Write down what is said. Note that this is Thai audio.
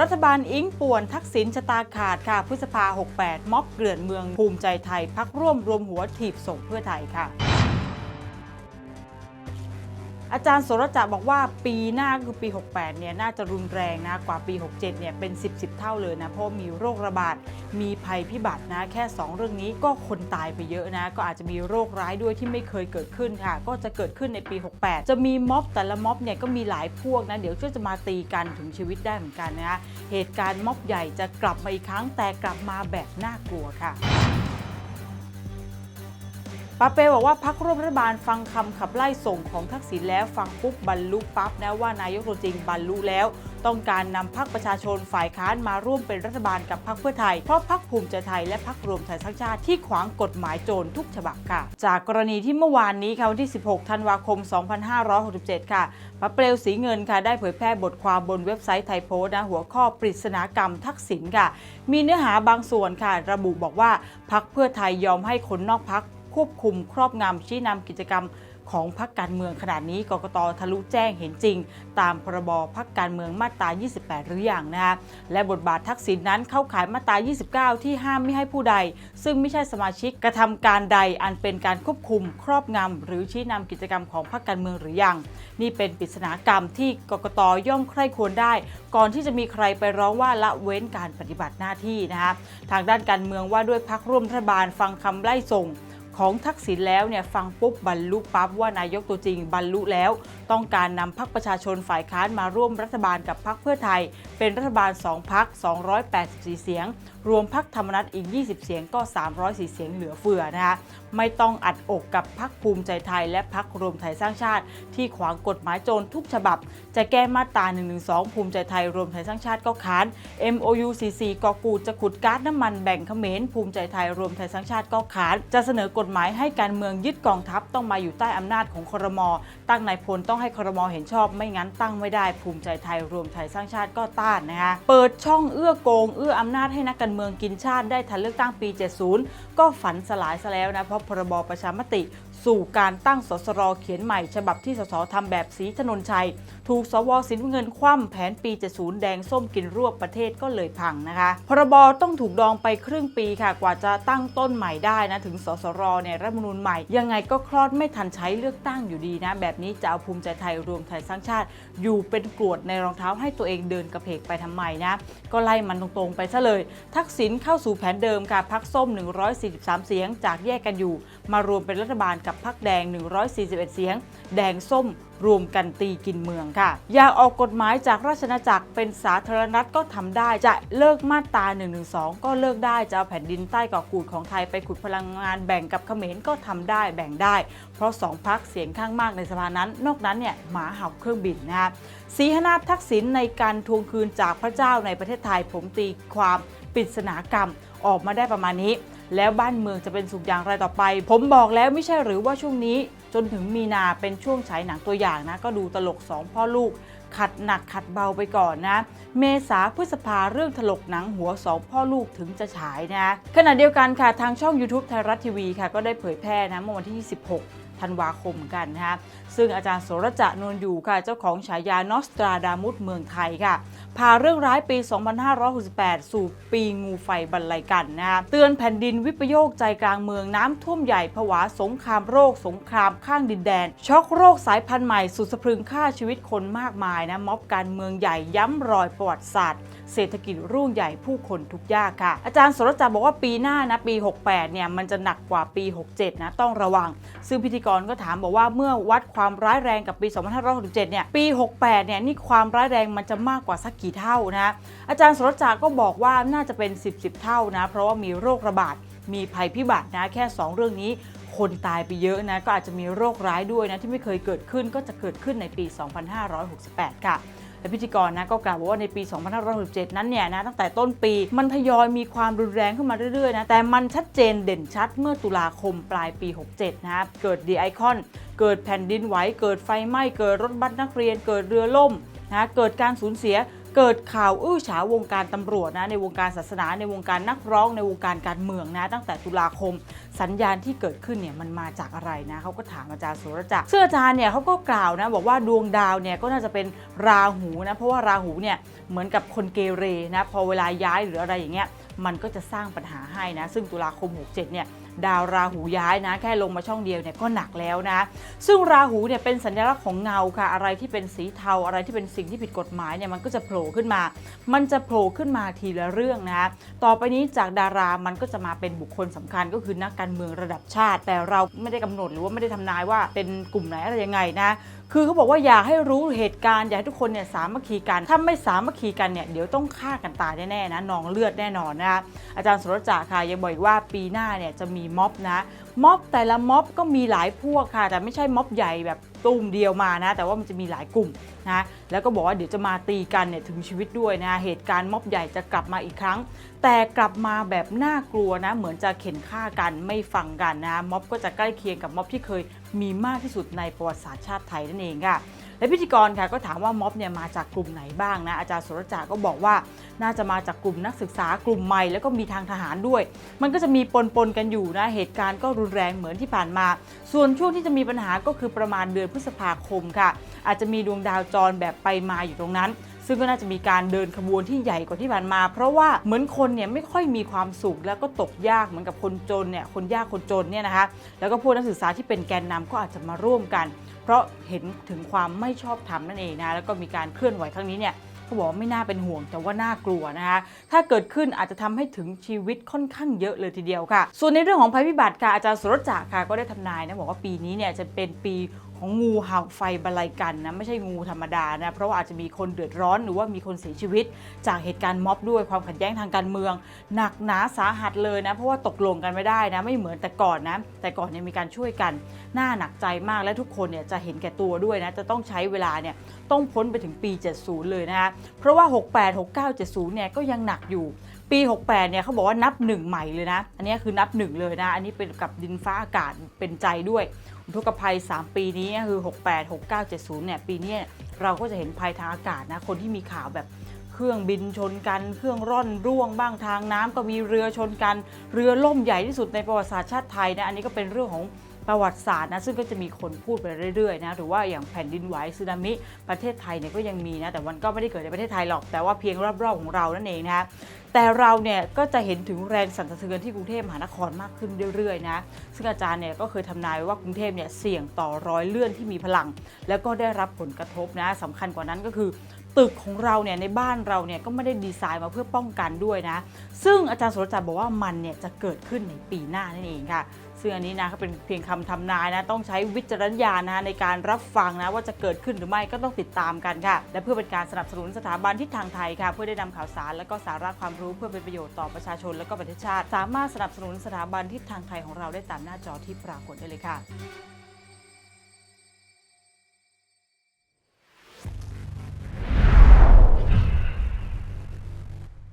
รัฐบาลอิงป่วนทักษิณชะตาขาดค่ะพฤษภา 68 ม็อบเกลื่อนเมืองภูมิใจไทยพักร่วมรวมหัวถีบส่งเพื่อไทยค่ะ อาจารย์โสรจักรบอกว่าปีหน้าก็คือปี 68 เนี่ยน่าจะรุนแรงนะกว่าปี 67 เนี่ยเป็น 10 10เท่าเลยนะ เพราะมีโรคระบาด มีภัยพิบัตินะ แค่ 2 เรื่องนี้ก็คนตายไปเยอะนะ ก็อาจจะมีโรคร้ายด้วยที่ไม่เคยเกิดขึ้นค่ะ ก็จะเกิดขึ้นในปี 68 จะมีม็อบแต่ละม็อบเนี่ยก็มีหลายพวกนะ เดี๋ยวก็จะมาตีกันถึงชีวิตได้เหมือนกันนะ เหตุการณ์ม็อบใหญ่จะกลับมาอีกครั้งแต่กลับมาแบบน่ากลัวค่ะ ปาเปบอกว่าพักร่วมรัฐบาลฟังคำขับไล่ส่งของทักษิณแล้วฟังปุ๊บบรรลุปั๊บนะว่านายกตัวจริงบรรลุแล้ว ต้องการนำพักประชาชนฝ่ายค้านมาร่วมเป็นรัฐบาลกับพักเพื่อไทย เพราะพักภูมิใจไทยและพักรวมไทยสร้างชาติที่ขวางกฎหมายโจรทุกฉบับค่ะ จากกรณีที่เมื่อวานนี้ค่ะวันที่ 16 ธันวาคม 2567 ค่ะพระเปลวสีเงินค่ะได้เผยแพร่บทความบนเว็บไซต์ไทยโพสต์นะหัวข้อปริศนากรรมทักษิณค่ะ มีเนื้อหาบางส่วนค่ะ ระบุบอกว่าพักเพื่อไทยยอมให้คนนอกพัก ควบคุมครอบงำชี้นำกิจกรรมของพรรคการเมืองขนาดนี้กกตทะลุแจ้งเห็นจริง ตามพรบพรรคการเมืองมาตรา 28 หรืออย่างนะคะและบทบาททักษิณนั้นเข้าข่ายมาตรา 29 ที่ห้ามไม่ให้ผู้ใด ซึ่งไม่ใช่สมาชิกกระทำการใดอันเป็นการควบคุมครอบงำหรือชี้นำกิจกรรมของพรรคการเมืองหรืออย่างนี่เป็นปริศนากรรมที่กกตย่อมใคร่ควรได้ ก่อนที่จะมีใครไปร้องว่าละเว้นการปฏิบัติหน้าที่นะคะทางด้านการเมืองว่าด้วยพักร่วมรัฐบาลฟังคำไล่ส่ง ของทักษิณแล้วเนี่ยฟังปุ๊บบรรลุปั๊บว่านายกตัวจริงบรรลุแล้ว ต้องการนำพักประชาชนฝ่ายค้านมาร่วมรัฐบาลกับพักเพื่อไทย เป็นรัฐบาล 2พัก284 เสียง รวมพักธรรมนัตอีก 20 เสียงก็ 304 เสียงเหลือเฟือนะคะไม่ต้องอัดอกกับพักภูมิใจไทย และพักรวมไทยสร้างชาติ ที่ขวางกฎหมายโจรทุกฉบับ จะแก้มาตรา 112 ภูมิใจไทยรวมไทยสร้างชาติก็ค้าน MOU CC กอกูจะขุดก๊าซน้ำมันแบ่งเขมรภูมิใจไทยรวมไทยสร้างชาติก็ค้านจะเสนอกฎฎหมายให้การเมืองยึดกองทัพต้องมาอยู่ใต้อำนาจของครมตั้งนายพลต้องให้ครมเห็นชอบ ไม่งั้นตั้งไม่ได้ภูมิใจไทยรวมไทยสร้างชาติก็ต้านนะคะเปิดช่องเอื้อโกง เอื้ออำนาจให้นักการเมืองกินชาติได้ทันเลือกตั้งปี 70 ก็ฝันสลายซะแล้วนะเพราะพรบประชามติ สู่การตั้งสสรเขียนใหม่ ฉบับที่สสทำแบบสีถนนชัย ถูกสวสินเงินคว่ำแผนปี 70 แดงส้มกินรวบประเทศก็เลยพังนะคะพรบต้องถูกดองไปครึ่งปีค่ะกว่าจะตั้งต้นใหม่ได้นะถึงสสรเนี่ยรัฐมนูญใหม่ ยังไงก็คลอดไม่ทันใช้เลือกตั้งอยู่ดีนะ แบบนี้จะเอาภูมิใจไทยรวมไทยสร้างชาติ อยู่เป็นกรวดในรองเท้าให้ตัวเองเดินกระเพกไปทำไมนะ ก็ไล่มันตรงๆไปซะเลย ทักษิณเข้าสู่แผนเดิมค่ะพักส้ม 143 เสียง จากแยกกันอยู่ มารวมเป็นรัฐบาลกับพักแดง 141 เสียง แดงส้ม รวมกันตีกินเมืองค่ะ อยากออกกฎหมายจากราชนาจักรเป็นสาธารณรัฐก็ทำได้ จะเลิกมาตรา112ก็เลิกได้ จะเอาแผ่นดินใต้เกาะกูดของไทยไปขุดพลังงานแบ่งกับเขมรก็ทำได้แบ่งได้ เพราะสองพักเสียงข้างมากในสภานั้น นอกนั้นเนี่ยหมาเห่าเครื่องบินนะคะสีหนาถทักษิณในการทวงคืนจากพระเจ้าในประเทศไทยผมตีความปริศนากรรมออกมาได้ประมาณนี้ แล้วบ้านเมืองจะเป็นสุขอย่างไรต่อไป ผมบอกแล้วไม่ใช่หรือว่าช่วงนี้ จนถึงมีนาเป็นช่วงฉายหนังตัวอย่างนะ ก็ดูตลกสองพ่อลูก ขัดหนักขัดเบาไปก่อนนะ เมษาพฤษภาเรื่องถลกหนังหัวสองพ่อลูกถึงจะฉายนะ ขณะเดียวกันค่ะทางช่อง YouTube ไทยรัฐทีวีค่ะก็ได้เผยแพร่นะเมื่อวันที่ 26 ธันวาคมกันนะคะซึ่งอาจารย์โสรจะนวลอยู่ค่ะ เจ้าของฉายานอสตราดามุสเมืองไทยค่ะพาเรื่องร้ายปี 2568 สู่ปีงูไฟบรรลัยกันนะคะเตือนแผ่นดินวิปโยคใจกลางเมืองน้ำท่วมใหญ่ผวาสงครามโรค สงครามข้างดินแดน ช็อกโรคสายพันธุ์ใหม่สุดสะพรึงฆ่าชีวิตคนมากมายนะม็อบการเมืองใหญ่ย้ำรอยประวัติศาสตร์ เศรษฐกิจรุ่งใหญ่ผู้คนทุกยากค่ะ อาจารย์สรจักรบอกว่าปีหน้านะปี 68 เนี่ยมันจะหนักกว่าปี 67 นะต้องระวัง ซึ่งพิธีกรก็ถามบอกว่าเมื่อวัดความร้ายแรงกับปี 2567 เนี่ย ปี 68 เนี่ยนี่ความร้ายแรงมันจะมากกว่าสักกี่เท่านะ อาจารย์สรจักก็บอกว่าน่าจะเป็น 10 10 เท่านะ เพราะว่ามีโรคระบาด มีภัยพิบัตินะ แค่ 2 เรื่องนี้คนตายไปเยอะนะ ก็อาจจะมีโรคร้ายด้วยนะที่ไม่เคยเกิดขึ้นก็จะเกิดขึ้นในปี 2568 ค่ะ และพิธีกรนะก็กล่าวว่าในปี 2567 นั้นเนี่ยนะตั้งแต่ต้นปีมันทยอยมีความรุนแรงขึ้นมาเรื่อยๆนะแต่มันชัดเจนเด่นชัดเมื่อตุลาคมปลายปี 67 นะครับเกิดดีไอคอนเกิดแผ่นดินไหวเกิดไฟไหม้เกิดรถบัสนักเรียน เกิดเรือล่มนะเกิดการสูญเสีย เกิดข่าวอื้อฉาวงการตำรวจนะในวงการศาสนาในวงการนักร้องในวงการการเมืองนะตั้งแต่ตุลาคม สัญญาณที่เกิดขึ้นเนี่ยมันมาจากอะไรนะเขาก็ถามอาจารย์สุรจักรซึ่งอาจารย์เนี่ยเขาก็กล่าวนะบอกว่าดวงดาวเนี่ยก็น่าจะเป็นราหูนะเพราะว่าราหูเนี่ยเหมือนกับคนเกเรนะพอเวลาย้ายหรืออะไรอย่างเงี้ยมันก็จะสร้างปัญหาให้นะซึ่งตุลาคม 67เนี่ย ดาวราหูย้ายนะ แค่ลงมาช่องเดียวเนี่ยก็หนักแล้วนะ ซึ่งราหูเนี่ยเป็นสัญลักษณ์ของเงาค่ะ อะไรที่เป็นสีเทาอะไรที่เป็นสิ่งที่ผิดกฎหมายเนี่ยมันก็จะโผล่ขึ้นมา มันจะโผล่ขึ้นมาทีละเรื่องนะต่อไปนี้จากดารามันก็จะมาเป็นบุคคลสำคัญก็คือนักการเมืองระดับชาติ แต่เราไม่ได้กำหนดหรือว่าไม่ได้ทำนายว่าเป็นกลุ่มไหนอะไรยังไงนะคือเขาบอกว่าอยากให้รู้เหตุการณ์ อยากให้ทุกคนเนี่ยสามัคคีกัน ถ้าไม่สามัคคีกันเนี่ยเดี๋ยวต้องฆ่ากันตายแน่ๆนะนองเลือดแน่นอนนะอาจารย์สุรจ่าค่ะยังบอกอีกว่าปีหน้าเนี่ยจะมีม็อบนะม็อบแต่ละม็อบก็มีหลายพวกค่ะ แต่ไม่ใช่ม็อบใหญ่แบบ ตุ้มเดียวมานะ แต่ว่ามันจะมีหลายกลุ่มนะแล้วก็บอกว่าเดี๋ยวจะมาตีกันเนี่ยถึงชีวิตด้วยนะเหตุการณ์ม็อบใหญ่จะกลับมาอีกครั้ง แต่กลับมาแบบน่ากลัวนะ เหมือนจะเข็นฆ่ากันไม่ฟังกันนะม็อบก็จะใกล้เคียงกับม็อบที่เคยมีมากที่สุดในประวัติศาสตร์ชาติไทยนั่นเองค่ะ และพิธีกรค่ะก็ถามว่าม็อบเนี่ยมาจากกลุ่มไหนบ้างนะอาจารย์สุรจาก็บอกว่าน่าจะมาจากกลุ่มนักศึกษากลุ่มใหม่แล้วก็มีทางทหารด้วย มันก็จะมีปนปนๆกันอยู่นะเหตุการณ์ก็รุนแรงเหมือนที่ผ่านมา ส่วนช่วงที่จะมีปัญหาก็คือประมาณเดือนพฤษภาคมค่ะ อาจจะมีดวงดาวจรแบบไปมาอยู่ตรงนั้นซึ่งก็น่าจะมีการเดินขบวนที่ใหญ่กว่าที่ผ่านมา เพราะว่าเหมือนคนเนี่ยไม่ค่อยมีความสุขแล้วก็ตกยากเหมือนกับคนจนเนี่ยคนยากคนจนเนี่ยนะคะแล้วก็พวกนักศึกษาที่เป็นแกนนำก็อาจจะมาร่วมกัน เพราะเห็นถึงความไม่ชอบธรรมนั่นเองนะแล้วก็มีการเคลื่อนไหวครั้งนี้เนี่ยเขาบอกว่าไม่น่าเป็นห่วงแต่ว่าน่ากลัวนะคะถ้าเกิดขึ้นอาจจะทำให้ถึงชีวิตค่อนข้างเยอะเลยทีเดียวค่ะ ส่วนในเรื่องของภัยพิบัติค่ะอาจารย์สุรจักรค่ะก็ได้ทำนายนะบอกว่าปีนี้เนี่ยจะเป็นปี ของงูเห่าไฟบรรลัยกันนะไม่ใช่งูธรรมดานะเพราะว่าอาจจะมีคนเดือดร้อนหรือว่ามีคนเสียชีวิต จากเหตุการณ์ม็อบด้วยความขัดแย้งทางการเมือง หนักหนาสาหัสเลยนะเพราะว่าตกลงกันไม่ได้นะไม่เหมือนแต่ก่อนนะแต่ก่อนเนี่ยมีการช่วยกันหน่าหนักใจมากและทุกคนเนี่ยจะเห็นแก่ตัวด้วยนะจะต้องใช้เวลาเนี่ยต้องพ้นไปถึงปี 70 เลยนะคะเพราะว่า 68 69 70 เนี่ยก็ยังหนักอยู่ ปี 68 เนี่ยเขาบอกว่านับหนึ่งใหม่เลยนะ อันนี้คือนับหนึ่งเลยนะ อันนี้เป็นกับดินฟ้าอากาศเป็นใจด้วยอุทกภัย 3 ปีนี้คือ 68 69 70 เนี่ย ปีนี้เราก็จะเห็นภัยทางอากาศนะ คนที่มีข่าวแบบเครื่องบินชนกัน เครื่องร่อนร่วงบ้างทางน้ำก็มีเรือชนกัน เรือล่มใหญ่ที่สุดในประวัติศาสตร์ชาติไทยนะ อันนี้ก็เป็นเรื่องของ ประวัติศาสตร์นะซึ่งก็จะมีคนพูดไปเรื่อยๆนะหรือว่าอย่างแผ่นดินไหวสึนามิประเทศไทยเนี่ยก็ยังมีนะแต่มันก็ไม่ได้เกิดในประเทศไทยหรอกแต่ว่าเพียงรอบๆของเรานั่นเองนะแต่เราเนี่ยก็จะเห็นถึงแรงสั่นสะเทือนที่กรุงเทพมหานครมากขึ้นเรื่อยๆนะซึ่งอาจารย์เนี่ยก็เคยทำนายไว้ว่ากรุงเทพเนี่ยเสี่ยงต่อรอยเลื่อนที่มีพลัง แล้วก็ได้รับผลกระทบนะสำคัญกว่านั้นก็คือ ตึกของเราเนี่ยในบ้านเราเนี่ยก็ไม่ได้ดีไซน์มาเพื่อป้องกันด้วยนะ ซึ่งอาจารย์สุรจักรบอกว่ามันเนี่ยจะเกิดขึ้นในปีหน้านั่นเองค่ะ ซึ่งอันนี้นะก็เป็นเพียงคำทำนายนะต้องใช้วิจารณญาณนะในการรับฟังนะว่าจะเกิดขึ้นหรือไม่ก็ต้องติดตามกันค่ะ และเพื่อเป็นการสนับสนุนสถาบันทิศทางไทยค่ะ เพื่อได้นำข่าวสารและก็สาระความรู้เพื่อเป็นประโยชน์ต่อประชาชนและก็ประเทศชาติ สามารถสนับสนุนสถาบันทิศทางไทยของเราได้ตามหน้าจอที่ปรากฏได้เลยค่ะ